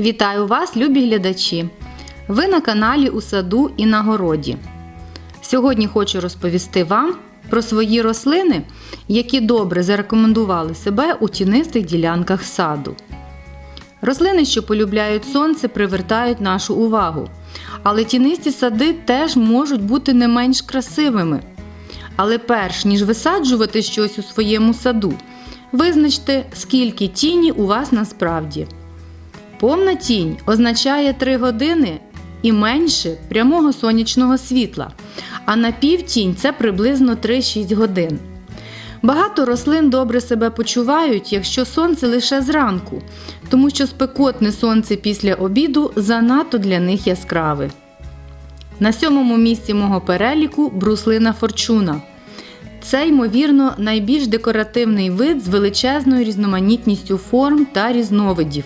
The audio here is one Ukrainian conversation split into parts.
Вітаю вас, любі глядачі! Ви на каналі у саду і на городі. Сьогодні хочу розповісти вам про свої рослини, які добре зарекомендували себе у тінистих ділянках саду. Рослини, що полюбляють сонце, привертають нашу увагу. Але тінисті сади теж можуть бути не менш красивими. Але перш ніж висаджувати щось у своєму саду, визначте, скільки тіні у вас насправді. Повна тінь означає 3 години і менше прямого сонячного світла, а напівтінь це приблизно 3-6 годин. Багато рослин добре себе почувають, якщо сонце лише зранку, тому що спекотне сонце після обіду занадто для них яскраве. На сьомому місці мого переліку бруслина форчуна. Це, ймовірно, найбільш декоративний вид з величезною різноманітністю форм та різновидів.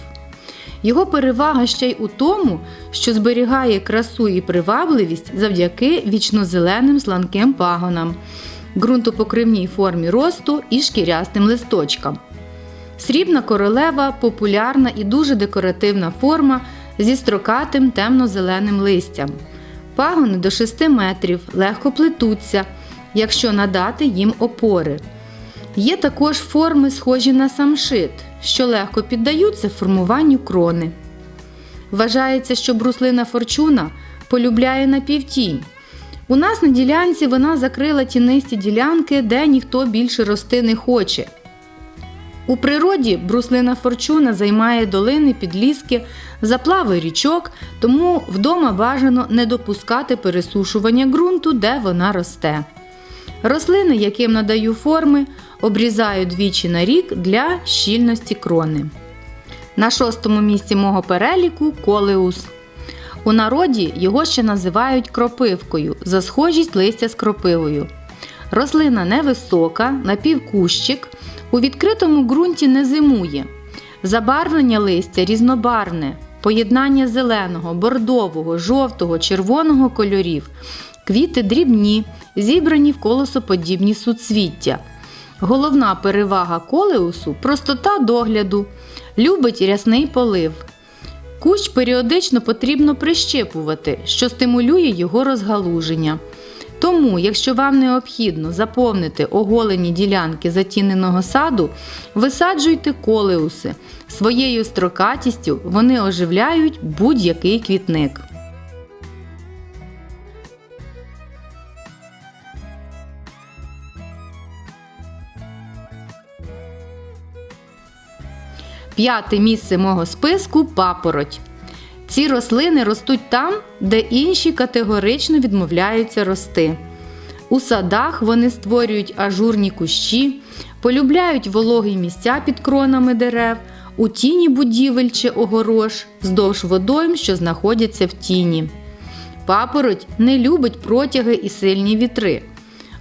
Його перевага ще й у тому, що зберігає красу і привабливість завдяки вічнозеленим сланким пагонам, ґрунтопокривній формі росту і шкірястим листочкам. Срібна королева популярна і дуже декоративна форма зі строкатим темно-зеленим листям. Пагони до 6 метрів легко плетуться, якщо надати їм опори. Є також форми, схожі на самшит, що легко піддаються формуванню крони. Вважається, що бруслина форчуна полюбляє напівтінь. У нас на ділянці вона закрила тінисті ділянки, де ніхто більше рости не хоче. У природі бруслина форчуна займає долини, підліски, заплави річок, тому вдома бажано не допускати пересушування ґрунту, де вона росте. Рослини, яким надаю форми, обрізаю двічі на рік для щільності крони. На шостому місці мого переліку колеус. У народі його ще називають кропивкою за схожість листя з кропивою. Рослина невисока, напівкущик, у відкритому ґрунті не зимує. Забарвлення листя різнобарвне, поєднання зеленого, бордового, жовтого, червоного кольорів, квіти дрібні, зібрані в колосоподібні суцвіття. Головна перевага колеусу простота догляду, любить рясний полив. Кущ періодично потрібно прищепувати, що стимулює його розгалуження. Тому, якщо вам необхідно заповнити оголені ділянки затіненого саду, висаджуйте колеуси. Своєю строкатістю вони оживляють будь-який квітник. П'яте місце мого списку папороть. Ці рослини ростуть там, де інші категорично відмовляються рости. У садах вони створюють ажурні кущі, полюбляють вологі місця під кронами дерев, у тіні будівель чи огорож, вздовж водойм, що знаходяться в тіні. Папороть не любить протяги і сильні вітри.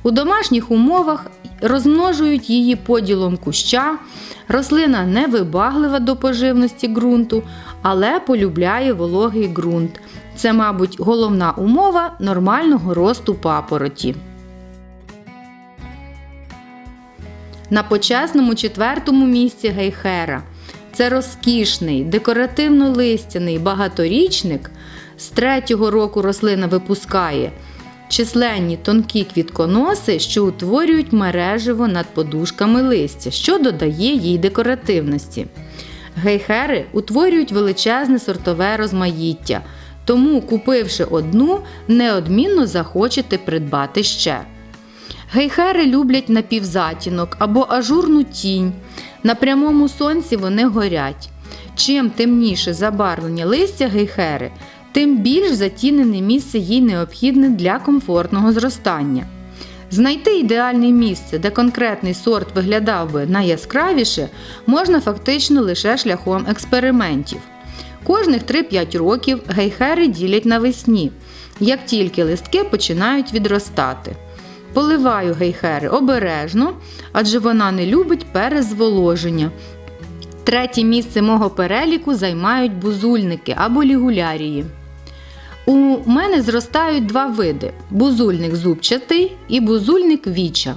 У домашніх умовах розмножують її поділом куща. Рослина невибаглива до поживності ґрунту, але полюбляє вологий ґрунт. Це, мабуть, головна умова нормального росту папороті. На почесному четвертому місці гейхера. Це розкішний, декоративно-листяний багаторічник. З третього року рослина випускає численні тонкі квітконоси, що утворюють мереживо над подушками листя, що додає їй декоративності. Гейхери утворюють величезне сортове розмаїття, тому, купивши одну, неодмінно захочете придбати ще. Гейхери люблять напівзатінок або ажурну тінь. На прямому сонці вони горять. Чим темніше забарвлення листя гейхери, тим більш затінене місце їй необхідне для комфортного зростання. Знайти ідеальне місце, де конкретний сорт виглядав би найяскравіше, можна фактично лише шляхом експериментів. Кожних 3-5 років гейхери ділять навесні, як тільки листки починають відростати. Поливаю гейхери обережно, адже вона не любить перезволоження. Третє місце мого переліку займають бузульники або лігулярії. У мене зростають два види: бузульник зубчатий і бузульник віча.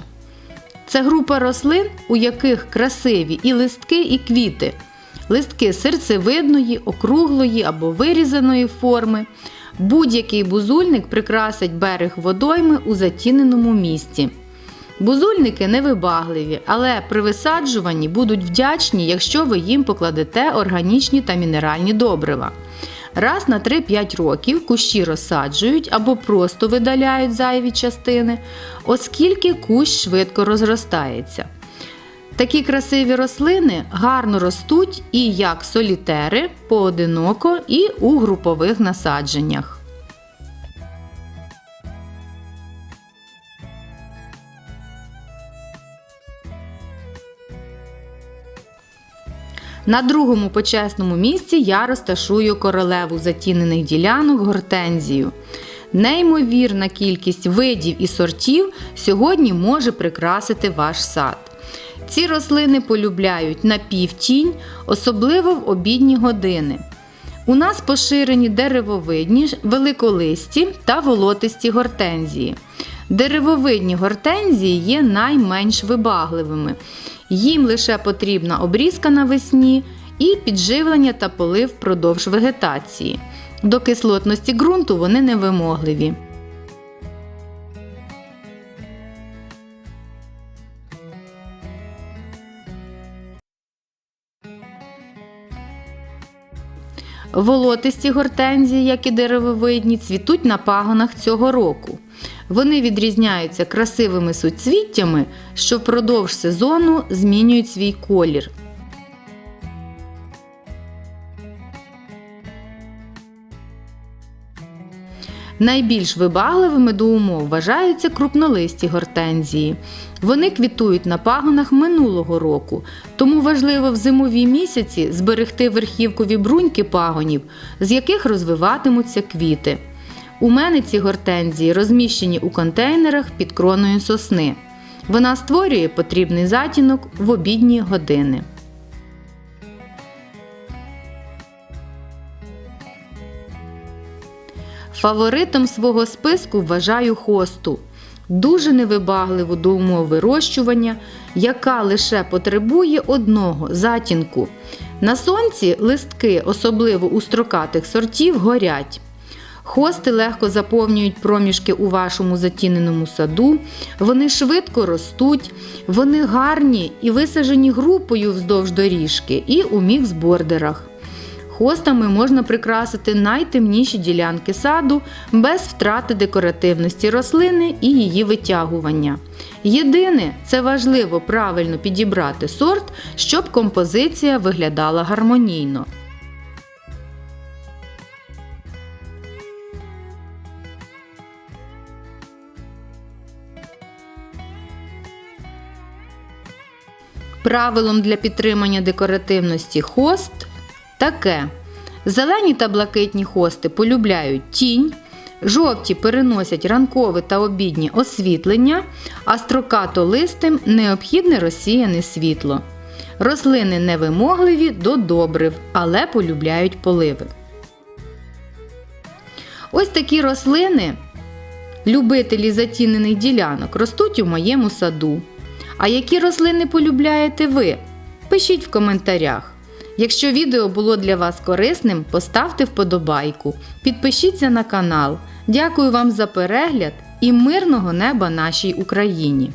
Це група рослин, у яких красиві і листки, і квіти. листки серцевидної, округлої або вирізаної форми. Будь-який бузульник прикрасить берег водойми у затіненому місці. Бузульники невибагливі, але при висаджуванні будуть вдячні, якщо ви їм покладете органічні та мінеральні добрива. Раз на 3-5 років кущі розсаджують або просто видаляють зайві частини, оскільки кущ швидко розростається. Такі красиві рослини гарно ростуть і як солітери, поодиноко, і у групових насадженнях. На другому почесному місці я розташую королеву затінених ділянок гортензію. Неймовірна кількість видів і сортів сьогодні може прикрасити ваш сад. Ці рослини полюбляють напівтінь, особливо в обідні години. У нас поширені деревовидні, великолисті та волотисті гортензії. Деревовидні гортензії є найменш вибагливими. Їм лише потрібна обрізка навесні і підживлення та полив впродовж вегетації. До кислотності ґрунту вони невимогливі. Волотисті гортензії, як і деревовидні, цвітуть на пагонах цього року. Вони відрізняються красивими суцвіттями, що впродовж сезону змінюють свій колір. Найбільш вибагливими до умов вважаються крупнолисті гортензії. Вони квітують на пагонах минулого року, тому важливо в зимові місяці зберегти верхівкові бруньки пагонів, з яких розвиватимуться квіти. У мене ці гортензії розміщені у контейнерах під кроною сосни. Вона створює потрібний затінок в обідні години. Фаворитом свого списку вважаю хосту. Дуже невибагливу до умов вирощування, яка лише потребує одного затінку. На сонці листки, особливо у строкатих сортів, горять. Хости легко заповнюють проміжки у вашому затіненому саду, вони швидко ростуть, вони гарні і висаджені групою вздовж доріжки і у мікс-бордерах. Хостами можна прикрасити найтемніші ділянки саду без втрати декоративності рослини і її витягування. Єдине, це важливо правильно підібрати сорт, щоб композиція виглядала гармонійно. Правилом для підтримання декоративності хост таке. Зелені та блакитні хости полюбляють тінь, жовті переносять ранкове та обіднє освітлення, а строкато-листим необхідне розсіяне світло. Рослини невимогливі до добрив, але полюбляють поливи. Ось такі рослини, любителі затінених ділянок, ростуть у моєму саду. А які рослини полюбляєте ви? Пишіть в коментарях. Якщо відео було для вас корисним, поставте вподобайку, підпишіться на канал. Дякую вам за перегляд і мирного неба нашій Україні!